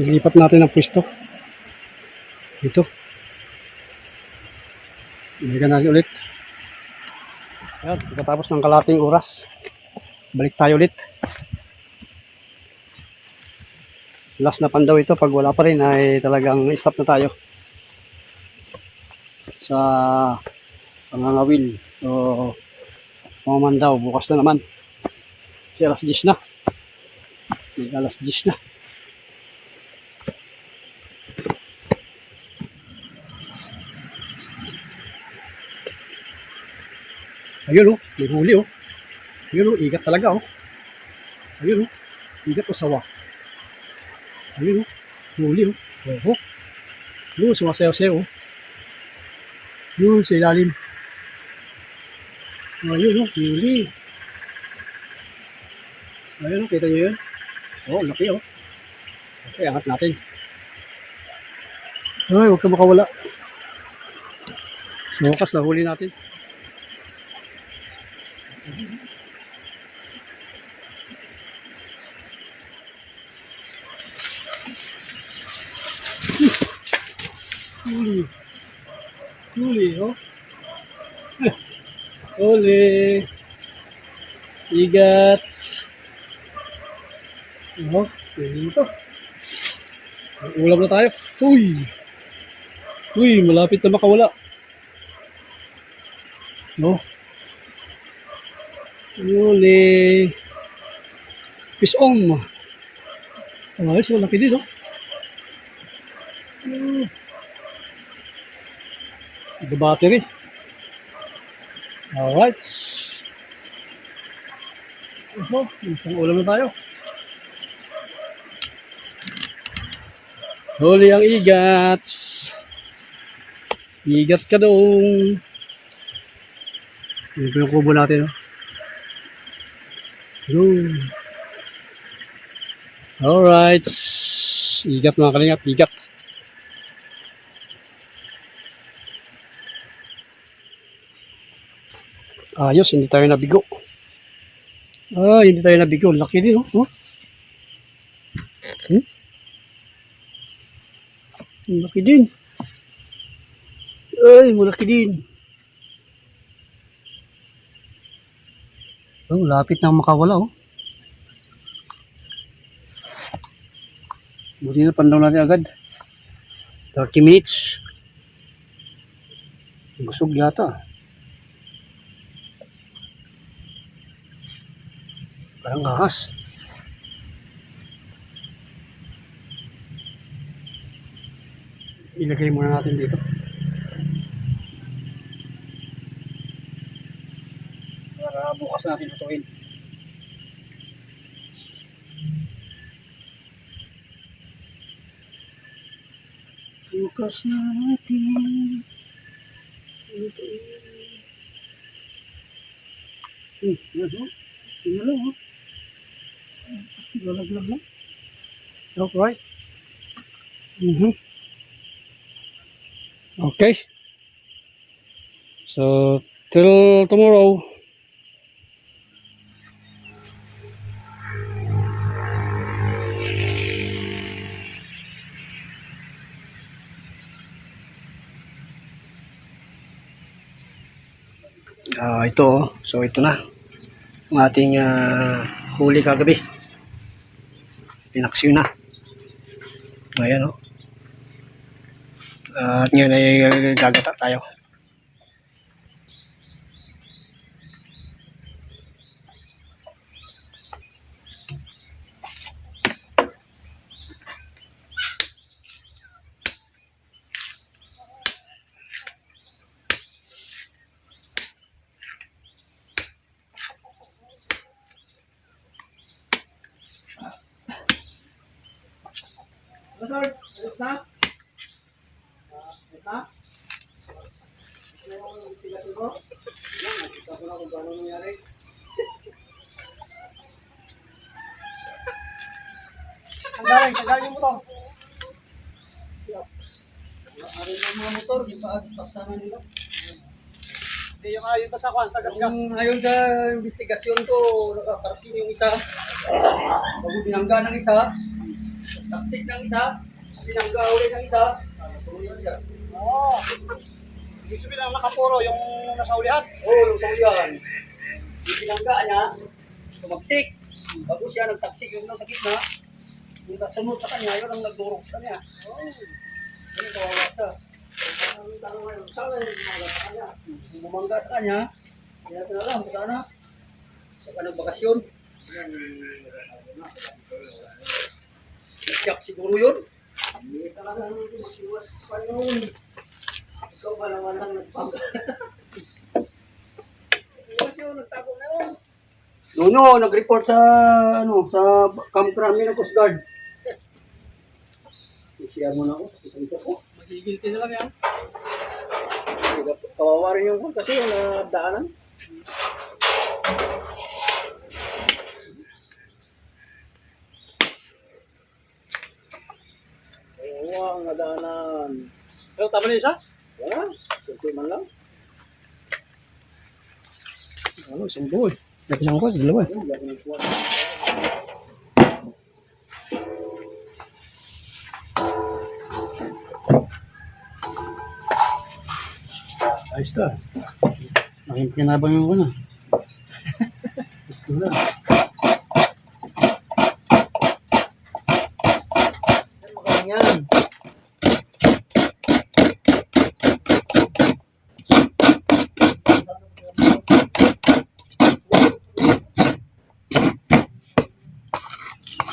Lilipat natin ang pwesto. Dito. Balikan natin ulit. Ayan, pagkatapos ng kalating oras, balik tayo ulit. Last na pan daw ito, pag wala pa rin ay talagang stop na tayo. Sa pangangawil. So, pumaman daw, bukas na naman. Kasi alas 10 na. Mag alas 10 na. Ayun oh, may huli oh. Ayun oh, igat talaga oh. Ayun oh, igat o sawa. Ayun oh, huli oh. Oh, oh. Yun, sumasayaw-sayaw oh. Yun, sa ilalim. Ayun oh, huli. Ayun oh, kita niyo yun? Oh, laki oh. Okay, angat natin. Ay, huwag ka makawala. Sa wakas, nahuli natin. Huli. Huli, oh. Huli. Igat. Oh, dito. Ulam na tayo. Uy. Uy, malapit na makawala. No. Huli. Pisong. Ayos, malaki din. Hmm. The battery. Alright. Oho, isang ulam na tayo. Huli ang igat. Igat ka dong. Ito yung kubo natin. Oh. Yun. Alright. Igat mga kalingap, igat. Ayos, hindi tayo nabigo. Ah, hindi tayo nabigo. Laki din, oh. oh. Hmm? Laki din. Ay, malaki din. Oh, lapit na makawala, oh. Buti na pandaw natin agad. 30 minutes. Busog yata. Parang ahas. Ilagay muna natin dito. Para bukas natin lutuin. Bukas natin lutuin. Hmm, yan o. Tingnan lang o. Lalaglag lang. Okay. Mhm. Okay. So, till tomorrow. Ah, ito. oh. So, ito na. Ang ating ah, huli kagabi. Pinaksiyo na. Ayan, oh. At ngayon ay gagata tayo. Ang galing, ang galing mo to. Ari ng mga motor, di pa stop sana nila. Hindi yung ayon pa sa kwan, sa gasgas. Yung ayon sa investigasyon ko, nakaparking yung isa. Bago binangga ng isa. Taksik ng isa, pinangga ulit ng isa. Tuloy siya. Oo. Ibig sabihin lang nakapuro yung nasa ulihan. Oo, oh, yung sauyan. Yung pinangga niya, tumaksik. Bago siya nagtaksik yung nasa gitna, yung kasunod sa kanya, yun ang nagdurog sa kanya. Oo. Yun ang kawawa siya. Ang yung bumangga sa kanya. Yung sa hindi natin alam kung sana. Saka nagbakasyon. Yan, Siyak siguro yun. Hindi talaga naman masiwas pa yun. Ikaw ba naman ang nagpag... Nuno, nag-report sa, ano, sa Camp Crame ng Coast Guard. I-share mo na ako, kita ko. Magigilty na lang yan. Kawawa rin yung kasi yung nadaanan. Kawawa ang nadaanan. Pero tama na isa? Wala, kunti man lang. Ano, isang buo eh. Laki siyang kwan, dalawa eh. Ayos to. Making kinabang yung kuna. Ito na.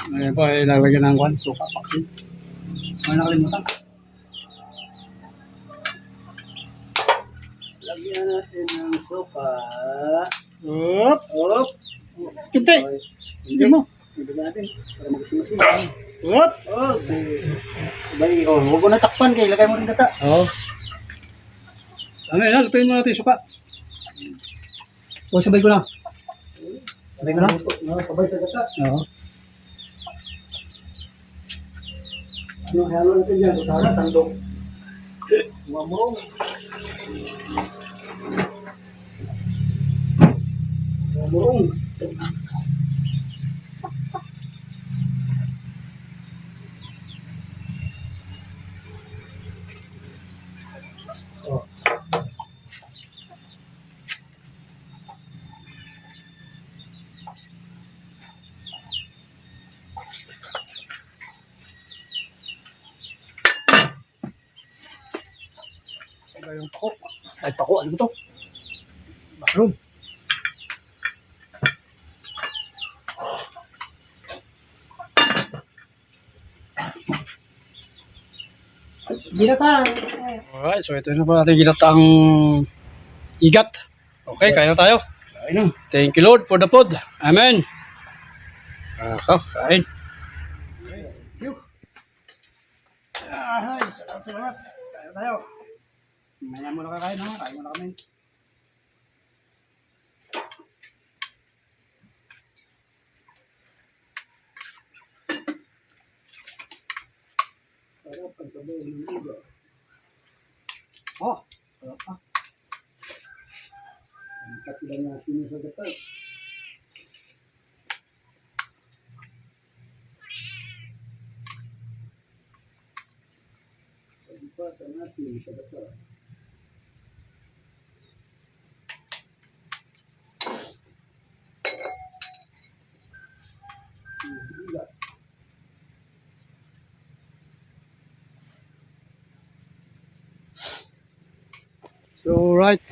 Ngayon po ay lalagyan ng kwan, suka, paksin. Ano nakalimutan? Lagyan natin ng suka. Oop! Op! Kunti! Hindi mo. Hindi natin. Para magsimasin. Oop! Okay. Sabay, oh, huwag mo natakpan kay ilagay mo rin data. Oo. Ano yan, lutuin mo natin yung suka. O, sabay ko na. Sabay ko na? No, sabay sa data. Oo. Ano, halo natin dyan. Sana, tandong. Mamong. Mamong. Sabay yung pako. Ay, pako, ano to? Mushroom. Ginatan. Alright, so ito na po natin ginataang igat. Okay, kaya na tayo. Ay na. Thank you Lord for the food. Amen. Ako, kain. Ay, salamat, salamat. Kaya tayo. Maya muna kakain ha. Kain muna kami. Sarap ang sabaw ng iba. Oh, sarap pa. Ang katilang na sino sa data. Ang pata na sino So, right.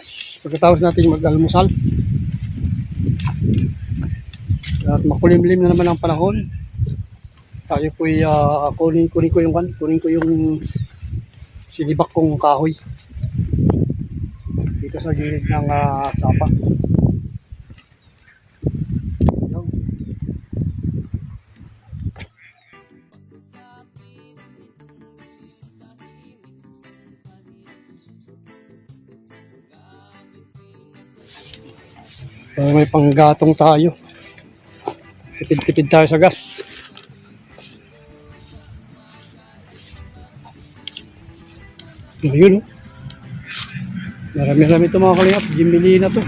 Pagkatapos natin mag-almusal. At makulimlim na naman ang panahon. Tayo po uh, kunin, kunin ko yung kan, kunin ko yung silibak kong kahoy. Dito sa gilid ng ah, sapa. Para may panggatong tayo. Tipid-tipid tayo sa gas. Ayun oh. Marami-rami ito mga kalingap. Jimili na to.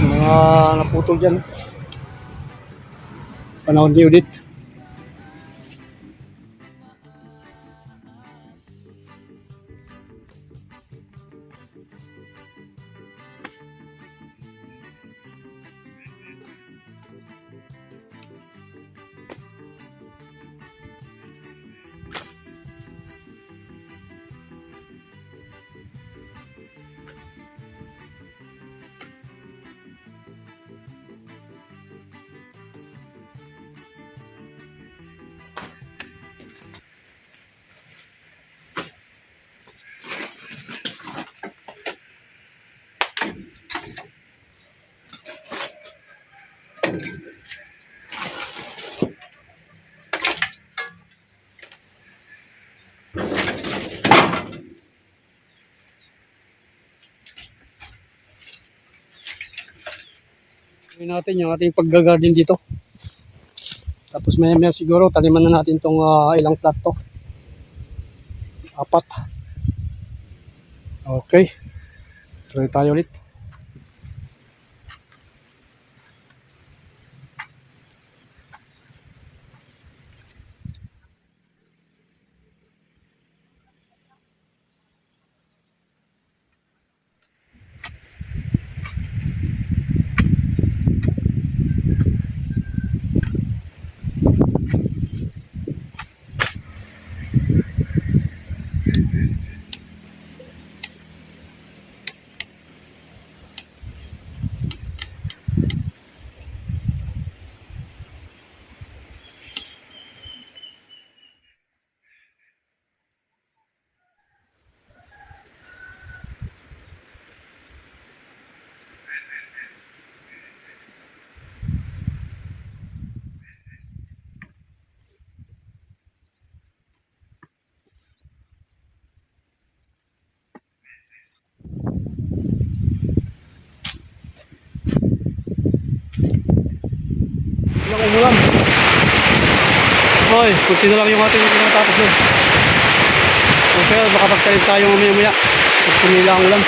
Mga naputol dyan. Panahon ni Udit. Gawin natin yung ating pag-garden dito. Tapos may may siguro taniman na natin tong ah, ilang plat to. Apat. Okay. Tuloy tayo ulit. Umulan. Hoy, kunti na lang yung ating pinatapos doon. Okay, baka pagsalit tayo mamaya-maya. Pag tumila ang ulan.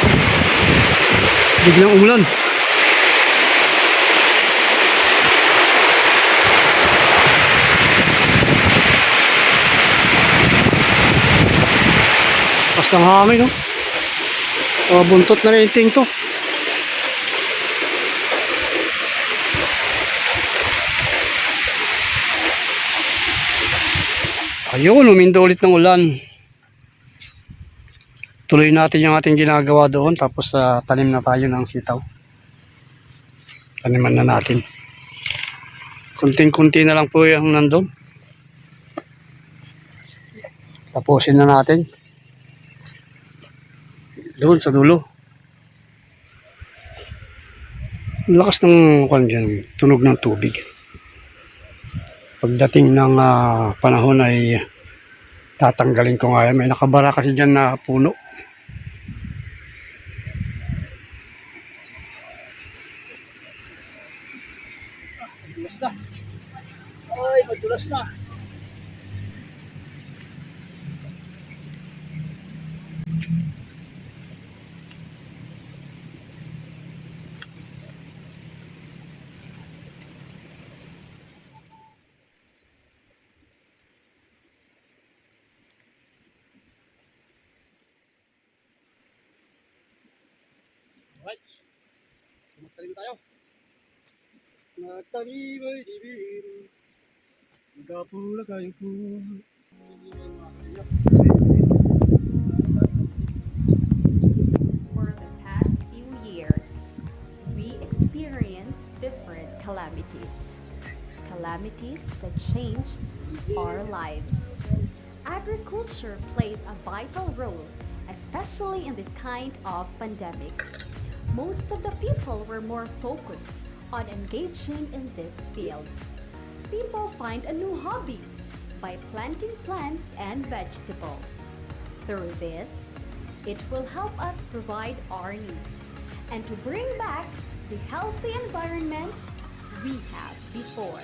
Biglang umulan. Pas ng hangin, no? Oh, buntot na rin yung ting to. Ayun, umindo ulit ng ulan. Tuloy natin yung ating ginagawa doon tapos sa tanim na tayo ng sitaw. Taniman na natin. Kunting-kunti na lang po yung nandun. Tapusin na natin. Doon sa dulo. Lakas ng kwan dyan, tunog ng tubig pagdating ng ah, panahon ay tatanggalin ko nga yan. May nakabara kasi dyan na puno. Madulas na. Ay, madulas na. Tayo. Nagapula kayo po. For the past few years, we experienced different calamities. Calamities that changed our lives. Agriculture plays a vital role, especially in this kind of pandemic. Most of the people were more focused on engaging in this field. People find a new hobby by planting plants and vegetables. Through this, it will help us provide our needs and to bring back the healthy environment we had before.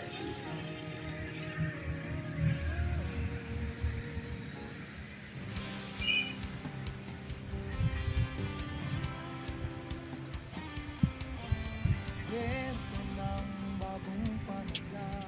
kwento ng bagong pangalan.